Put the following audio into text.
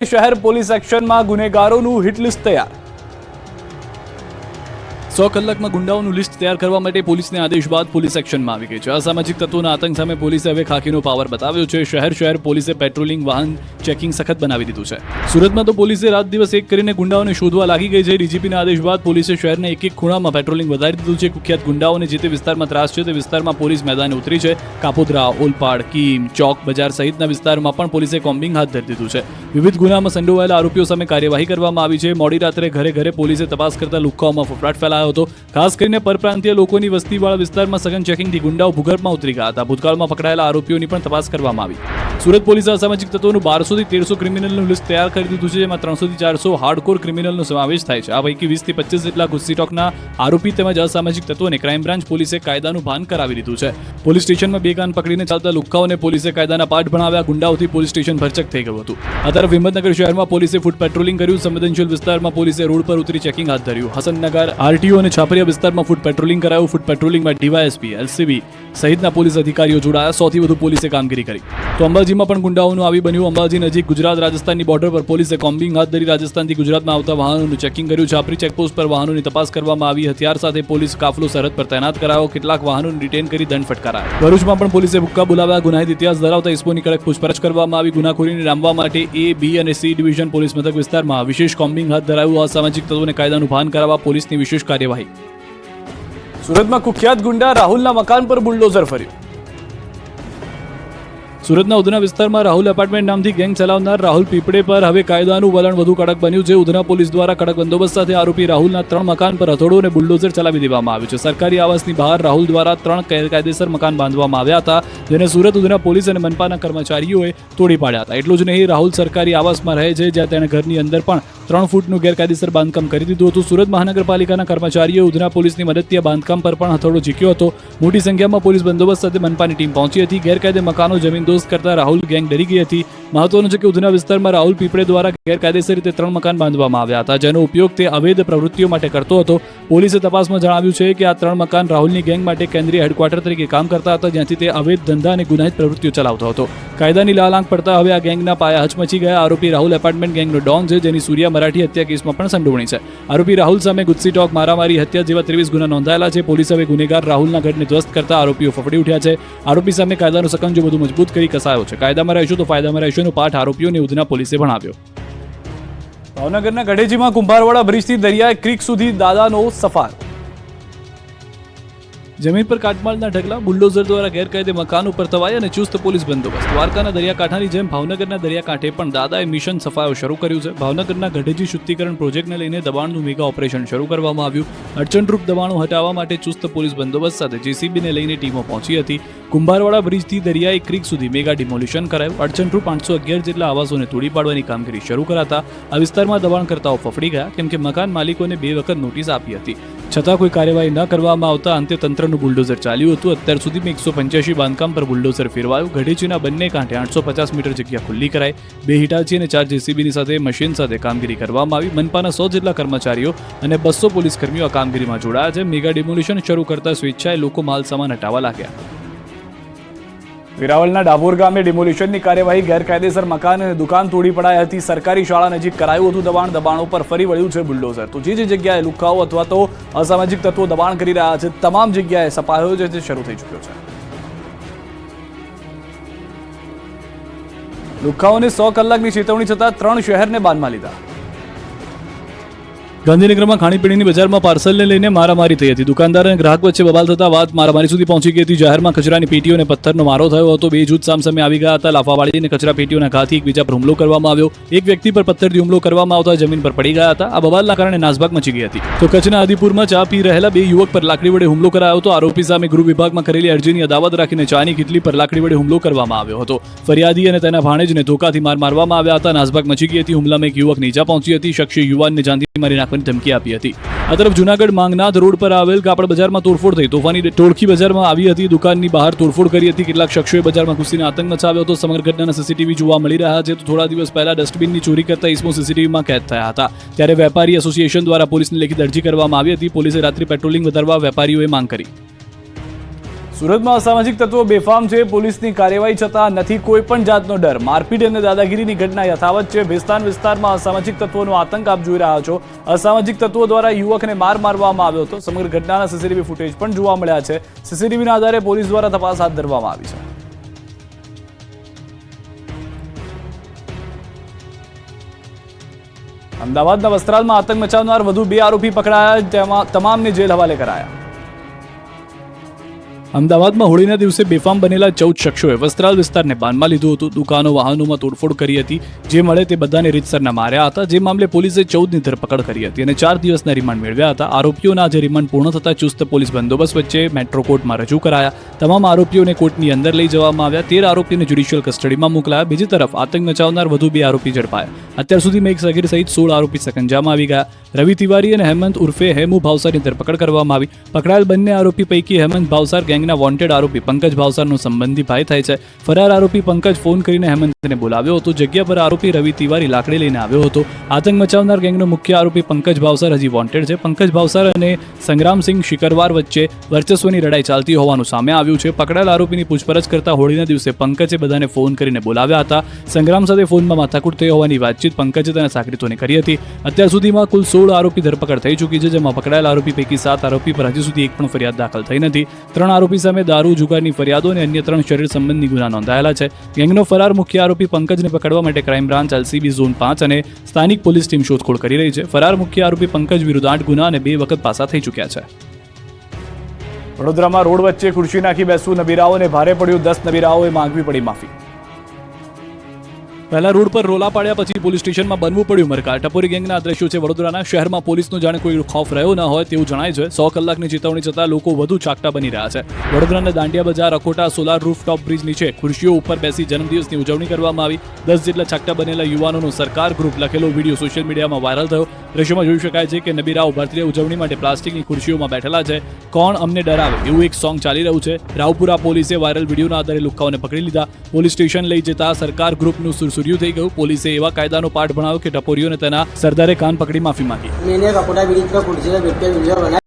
શહેર પોલીસ એક્શનમાં ગુનેગારોનું હિટલિસ્ટ તૈયાર. સો કલાકમાં ગુંડાઓનું લિસ્ટ તૈયાર કરવા માટે પોલીસને આદેશ બાદ પોલીસ એક્શનમાં આવી ગઈ છે. અસામાજિક તત્વોના આતંક સામે પોલીસે હવે ખાખીનો પાવર બતાવ્યો છે. શહેર શહેર પોલીસે પેટ્રોલિંગ, વાહન ચેકિંગ સખત બનાવી દીધું છે. સુરતમાં તો પોલીસે રાત દિવસ એક કરીને ગુંડાઓને શોધવા લાગી ગઈ છે. ડીજીપીના આદેશ બાદ પોલીસે શહેરના એક એક ખૂણામાં પેટ્રોલિંગ વધારી દીધું છે. કુખ્યાત ગુંડાઓને જે તે વિસ્તારમાં ત્રાસ છે તે વિસ્તારમાં પોલીસ મેદાને ઉતરી છે. કાપોદ્રા, ઓલપાડ, કીમ, ચોક બજાર સહિતના વિસ્તારમાં પણ પોલીસે કોમ્બિંગ હાથ ધરી દીધું છે. વિવિધ ગુનામાં સંડોવાયેલા આરોપીઓ સામે કાર્યવાહી કરવામાં આવી છે. મોડી રાત્રે ઘરે ઘરે પોલીસે તપાસ કરતા લુખ્ખાઓમાં ફફડાટ ફેલાયો હતો. ખાસ કરીને પરપ્રાંતીય લોકોની વસ્તીવાળા વિસ્તારમાં સઘન ચેકિંગથી ગુંડાઓ ભૂગર્ભમાં ઉતરી ગયા હતા. ભૂતકાળમાં પકડાયેલા આરોપીઓની પણ તપાસ કરવામાં આવી. સુરત પોલીસે અસામાજિક તત્વોનું બારસોથી તેરસો ક્રિમિનલનું લિસ્ટ તૈયાર કરી દીધું છે, જેમાં ત્રણસોથી ચારસો હાર્ડકોર ક્રિમિનલનો સમાવેશ થાય છે. આ પૈકી વીસથી પચીસ જેટલા ઘુસીટોકના આરોપી તેમજ અસામાજિક તત્વોને ક્રાઇમ બ્રાન્ચ પોલીસે કાયદાનું ભાન કરાવી દીધું છે. પોલીસ સ્ટેશનમાં બે કાન પકડીને ચાલતા લુખાઓને પોલીસે કાયદાના પાઠ ભણાવ્યા. ગુંડાઓથી પોલીસ સ્ટેશન ભરચક થઈ ગયું હતું. આ તરફ હિંમતનગર શહેરમાં પોલીસે ફૂટ પેટ્રોલિંગ કર્યું. સંવેદનશીલ વિસ્તારમાં પોલીસે રોડ પર ઉતરી ચેકિંગ હાથ ધર્યું. હસનનગર, આરટીઓ અને છાપરિયા વિસ્તારમાં ફૂટ પેટ્રોલિંગ કરાયું. ફૂટ પેટ્રોલિંગમાં ડીવાયએસપી, એલસીબી સહિતના પોલીસ અધિકારીઓ જોડાયા. સૌથી વધુ પોલીસે કામગીરી કરી. તો અંબાજીમાં પણ ગુંડાઓનું આવી બન્યું. અંબાજી નજીક ગુજરાત રાજસ્થાનની બોર્ડર પર પોલીસે કોમ્બિંગ હાથ ધરી રાજસ્થાનથી ગુજરાતમાં આવતા વાહનોનું ચેકિંગ કર્યું છાપરી ચેકપોસ્ટ પર વાહનોની તપાસ કરવામાં આવી. હથિયાર સાથે પોલીસ કાફલો સરહદ પર તૈનાત કરાયો. કેટલાક વાહનોને ડિટેન કરી દંડ ફટકારાયો. ભરૂચમાં પણ પોલીસે ભૂક્કા બોલાવ્યા. ગુનાહિત ઇતિહાસ ધરાવતા ઇસ્પોની કડક પૂછપરછ કરવામાં આવી. ગુનાખોરીને ડામવા માટે એ બી અને સી ડિવિઝન પોલીસ મથક વિસ્તારમાં વિશેષ કોમ્બિંગ હાથ ધરાયું. અસામાજિક તત્વોને કાયદાનું ભાન કરાવવા પોલીસની વિશેષ કાર્યવાહી. સુરતમાં કુખ્યાત ગુંડા રાહુલના મકાન પર બુલડોઝર ફર્યું. સુરતના ઉધના વિસ્તારમાં રાહુલ એપાર્ટમેન્ટ નામથી ગેંગ ચલાવનાર રાહુલ પીપળે પર હવે કાયદાનું વલણ વધુ કડક બન્યું છે. ઉધના પોલીસ દ્વારા કડક બંદોબસ્ત સાથે આરોપી રાહુલના ત્રણ મકાન પર હથોડો અને બુલડોઝર ચલાવી દેવામાં આવ્યું છે. સરકારી આવાસની બહાર રાહુલ દ્વારા ત્રણ ગેરકાયદેસર મકાન બાંધવામાં આવ્યા હતા, જેને સુરત ઉધના પોલીસ અને મનપાના કર્મચારીઓએ તોડી પાડ્યા હતા. એટલું જ નહીં, રાહુલ સરકારી આવાસમાં રહે છે, જ્યાં તેણે ઘરની અંદર પણ ત્રણ ફૂટનું ગેરકાયદેસર બાંધકામ કરી દીધું હતું. સુરત મહાનગરપાલિકાના કર્મચારીઓ ઉધના પોલીસની મદદથી આ બાંધકામ પર પણ હથોડો ઝીક્યો હતો. મોટી સંખ્યામાં પોલીસ બંદોબસ્ત સાથે મનપાની ટીમ પહોંચી હતી. ગેરકાયદે મકાનો, જમીન દોસ્ત કરતા રાહુલ ગેંગ ડરી ગઈ હતી. મહત્વનું છે કે ઉધના વિસ્તારમાં રાહુલ પીપળે દ્વારા ગેરકાયદેસર રીતે ત્રણ મકાન બાંધવામાં આવ્યા હતા, જેનો ઉપયોગ તે અવૈધ પ્રવૃત્તિઓ માટે કરતો હતો. પોલીસે તપાસમાં જણાવ્યું છે કે આ ત્રણ મકાન રાહુલની ગેંગ માટે કેન્દ્રીય હેડક્વાર્ટર તરીકે કામ કરતા હતા, જ્યાંથી તે અવૈધ ધંધા અને ગુનાહિત પ્રવૃત્તિઓ ચલાવતો હતો. કાયદાની લાલાંક પડતા હવે આ ગેંગના પાયા હચમચી ગયા. આરોપી રાહુલ એપાર્ટમેન્ટ ગેંગનો ડોન છે, જેની સૂર્યા મરાઠી હત્યા કેસમાં પણ સંડોવણી છે. આરોપી રાહુલ સામે ગુસ્સી ટોક, મારામારી, હત્યા જેવા ત્રેવીસ ગુના નોંધાયેલા છે. પોલીસ હવે ગુનેગાર રાહુલના ઘટને ધ્વસ્ત કરતા આરોપીઓ ફફડી ઉઠ્યા છે. આરોપી સામે કાયદાનો સકંજો વધુ મજબૂત કરી કસાયો છે. કાયદામાં રહેશું તો ફાયદામાં રહેશુંનો પાઠ આરોપીઓને ઉધના પોલીસે ભણાવ્યો. ભાવનગરના ગઢેજીમાં કુંભારવાડા બ્રિજથી દરિયાઈ ક્રિક સુધી દાદાનો સફાર. જમીન પર કાટમાળના ઢગલા, બુલડોઝર દ્વારા ગેરકાયદે મકાન ઉપર તવાય અને ચુસ્ત પોલીસ બંદોબસ્ત. દ્વારકાના દરિયાકાંઠાની જેમ ભાવનગરના દરિયાકાંઠે પણ દાદાએ મિશન સફાયો શરૂ કર્યું છે. ભાવનગરના ગઢેજી શુદ્ધિકરણ પ્રોજેક્ટને લઈને દબાણનું મેગા ઓપરેશન શરૂ કરવામાં આવ્યું. અડચણરૂપ દબાણો હટાવવા માટે ચુસ્ત પોલીસ બંદોબસ્ત સાથે જેસીબીને લઈને ટીમો પહોંચી હતી. કુંભારવાડા બ્રિજથી દરિયાઈ ક્રીક સુધી મેગા ડિમોલિશન કરાયું. અડચણરૂપ પાંચસો અગિયાર જેટલા આવાસોને તોડી પાડવાની કામગીરી શરૂ કરાતા આ વિસ્તારમાં દબાણકર્તાઓ ફફડી ગયા, કેમ કે મકાન માલિકોને બે વખત નોટિસ આપી હતી. છતાં કોઈ કાર્યવાહી ન કરવામાં આવતા અંતે તંત્રનું બુલડોઝર ચાલ્યું હતું. અત્યાર સુધીમાં એકસો પંચ્યાસી બાંધકામ પર બુલડોઝર ફેરવાયું. ગઢેચીના બંને કાંઠે આઠસો પચાસ મીટર જગ્યા ખુલ્લી કરાઈ. બે હિટાચી અને ચાર જેસીબીની સાથે મશીન સાથે કામગીરી કરવામાં આવી. મનપાના સો જેટલા કર્મચારીઓ અને બસો પોલીસ કર્મીઓ આ કામગીરીમાં જોડાયા છે. મેગા ડિમોલિશન શરૂ કરતા સ્વેચ્છાએ લોકો માલ સામાન હટાવવા લાગ્યા. વેરાવળના ડાભોર ગામે ડિમોલિશનની કાર્યવાહી, ગેરકાયદેસર મકાન અને દુકાન તોડી પડાઈ હતી. સરકારી શાળા નજીક કરાયું હતું દબાણ. દબાણો પર ફરી વળ્યું છે બુલડોઝર. તો જે જે જગ્યાએ લુખાઓ અથવા તો અસામાજિક તત્વો દબાણ કરી રહ્યા છે, તમામ જગ્યાએ સપાયો છે તે શરૂ થઈ ચૂક્યો છે. લુખાઓને સો કલાકની ચેતવણી છતાં ત્રણ શહેરને બાનમાં લીધા. ગાંધીનગરમાં ખાણીપીણીની બજારમાં પાર્સલને લઈને મારામારી થઈ હતી. દુકાનદાર અને ગ્રાહક વચ્ચે બબાલ થતા વાત મારામારી સુધી પહોંચી ગઈ હતી. જાહેરમાં કચરાની પેટીઓ અને પથ્થરનો મારો થયો હતો. બે જૂથ સામસામે આવી ગયા હતા. લાફાવાળી અને કચરા પેટીઓના ઘાથી એકબીજા પર હુમલો કરવામાં આવ્યો. એક વ્યક્તિ પર પથ્થરથી હુમલો કરવામાં આવતા જમીન પર પડી ગયા હતા. આ બબાલના કારણે નાસભાગ મચી ગઈ હતી. તો કચ્છના આદિપુરમાં ચા પી રહેલા બે યુવક પર લાકડી વડે હુમલો કરાયો હતો. આરોપી સામે ગૃહ વિભાગમાં કરેલી અરજીની અદાવત રાખીને ચાની કિટલી પર લાકડી વડે હુમલો કરવામાં આવ્યો હતો. ફરિયાદી અને તેના ભાણેજને ધોકાથી માર મારવામાં આવ્યા હતા. નાસભાગ મચી ગઈ હતી. હુમલામાં એક યુવક નીચા પહોંચી હતી. શખ્સે યુવાનને જાંધી મારી નાખવાની ધમકી આપી હતી. આ તરફ જુનાગઢ માંગનાથ રોડ પર આવેલ કાપડ બજારમાં તોડફોડ થઈ. તોફાની ટોળકી બજારમાં આવી હતી. દુકાનની બહાર તોડફોડ કરી હતી. કેટલાક શખ્સોએ બજારમાં ઘૂસીને આતંક મચાવ્યો હતો. સમગ્ર ઘટનાના સીસીટીવી જોવા મળી રહ્યા છે. તો થોડા દિવસ પહેલા ડસ્ટબિનની ચોરી કરતા ઇસમો સીસીટીવીમાં કેદ થયા હતા. ત્યારે વેપારી એસોસિએશન દ્વારા પોલીસને લેખિત અરજી કરવામાં આવી હતી. પોલીસે રાત્રિ પેટ્રોલિંગ વધારવા વેપારીઓએ માંગ કરી. સુરતમાં અસામાજિક તત્વો બેફામ છે. પોલીસની કાર્યવાહી છતાં નથી કોઈ પણ જાતનો ડર. મારપીટ અને દાદાગીરીની ઘટના યથાવત છે. ભેસ્તાન વિસ્તારમાં અસામાજિક તત્વોનો આતંક આપ જોઈ રહ્યા છો. અસામાજિક તત્વો દ્વારા યુવકને માર મારવામાં આવ્યો હતો. સમગ્ર ઘટનાના સીસીટીવી ફૂટેજ પણ જોવા મળ્યા છે. સીસીટીવીના આધારે પોલીસ દ્વારા તપાસ હાથ ધરવામાં આવી છે. અમદાવાદના વસ્ત્રાલમાં આતંક મચાવનાર વધુ બે આરોપી પકડાયા. જેમાં તમામને જેલ હવાલે કરાયા. અમદાવાદમાં હોળીના દિવસે બેફામ બનેલા ચૌદ શખ્સોએ વસ્ત્રાલ વિસ્તારને બાનમાં લીધું હતું. દુકાનો, વાહનોમાં તોડફોડ કરી હતી. જે મળે તે બધાને રીતસરના માર્યા હતા. જે મામલે પોલીસે ચૌદની ધરપકડ કરી હતી અને ચાર દિવસના રિમાન્ડ મેળવ્યા હતા. આરોપીઓના આજે રિમાન્ડ પૂર્ણ થતા ચુસ્ત પોલીસ બંદોબસ્ત વચ્ચે મેટ્રો કોર્ટમાં રજૂ કરાયા. તમામ આરોપીઓને કોર્ટની અંદર લઈ જવામાં આવ્યા. તેર આરોપીને જ્યુડિશિયલ કસ્ટડીમાં મોકલાયા. બીજી તરફ આતંક મચાવનાર વધુ બે આરોપી ઝડપાયા. અત્યાર સુધીમાં એક સગીર સહિત સોળ આરોપી સકંજામાં આવી ગયા. રવિ તિવારી અને હેમંત ઉર્ફે હેમુ ભાવસારની ધરપકડ કરવામાં આવી. પકડાયેલ બંને આરોપી પૈકી હેમંત ભાવસાર ગેંગના વોન્ટેડ આરોપી પંકજ ભાવસારનો સંબંધી ભાઈ થાય છે. ફરાર આરોપી પંકજ ફોન કરીને હેમંતને બોલાવ્યો હતો. જગ્યા પર આરોપી રવિ તિવારી લાકડી લઈને આવ્યો હતો. આતંક મચાવનાર ગેંગનો મુખ્ય આરોપી પંકજ ભાવસાર હજી વોન્ટેડ છે. પંકજ ભાવસાર અને સંગ્રામસિંહ શિકરવાર વચ્ચે વર્ચસ્વની લડાઈ ચાલતી હોવાનું સામે આવ્યું છે. પકડાયેલ આરોપીની પૂછપરછ કરતા હોળીના દિવસે પંકજે બધાને ફોન કરીને બોલાવ્યા હતા. સંગ્રામ સાથે ફોનમાં માથાકૂટ થઈ હોવાની વાતચીત પંકજે તેના સાકરીતોને કરી હતી. અત્યાર સુધીમાં કુલ સોળ આરોપી ધરપકડ થઈ ચૂકી છે, જેમાં પકડાયેલ આરોપી પૈકી સાત આરોપી પર હજી સુધી એક પણ ફરિયાદ દાખલ થઈ નથી. ત્રણ આરોપી સામે દારૂ જુગારની ફરિયાદો અને અન્ય ત્રણ શરીર સંબંધી ગુના નોંધાયેલા છે. ગેંગનો ફરાર મુખ્ય આરોપી પંકજને પકડવા માટે ક્રાઇમ બ્રાન્ચ, એલસીબી, ઝોન પાંચ અને સ્થાનિક પોલીસ ટીમ શોધખોળ કરી રહી છે. ફરાર મુખ્ય આરોપી પંકજ વિરુદ્ધ આઠ ગુના અને બે વખત પાસા થઈ ચૂક્યા છે. વડોદરામાં રોડ વચ્ચે ખુરશી નાખી બેસવું નબીરાઓને ભારે પડ્યું. દસ નબીરાઓએ માંગવી પડી માફી. પહેલા રોડ પર રોલા પાડ્યા પછી પોલીસ સ્ટેશનમાં બનવું પડ્યું. મરકા ટપોરી ગેંગના દ્રશ્યો છે વડોદરાના શહેરમાં પોલીસનો જાણે કોઈ ખોફ રહ્યો ન હોય તેવું જણાય છે. સો કલાકની ચેતવણી છતાં લોકો વધુ ચાકટા બની રહ્યા છે. વડોદરાના દાંડિયા બજાર અખોટા સોલાર રૂફટોપ બ્રિજ નીચે ખુરશીઓ ઉપર બેસી જન્મદિવસની ઉજવણી કરવામાં આવી. દસ જેટલા ચાકટા બનેલા યુવાનોનો સરકાર ગ્રુપ લખેલો વીડિયો સોશિયલ મીડિયામાં વાયરલ થયો. દ્રશ્યોમાં જોઈ શકાય છે કે નબીરાવ ભારતીય ઉજવણી માટે પ્લાસ્ટિકની ખુરશીઓમાં બેઠેલા છે. કોણ અમને ડરાવે એવું એક સોંગ ચાલી રહ્યું છે. રાવપુરા પોલીસે વાયરલ વિડીયોના આધારે લુક્કાઓને પકડી લીધા. પોલીસ સ્ટેશન લઈ જતા સરકાર ગ્રુપનું સુરસુર્યું થઈ ગયું. પોલીસે એવા કાયદાનો પાઠ ભણાવ્યો કે ટપોરીઓને તેના સરદારે કાન પકડી માફી માંગી.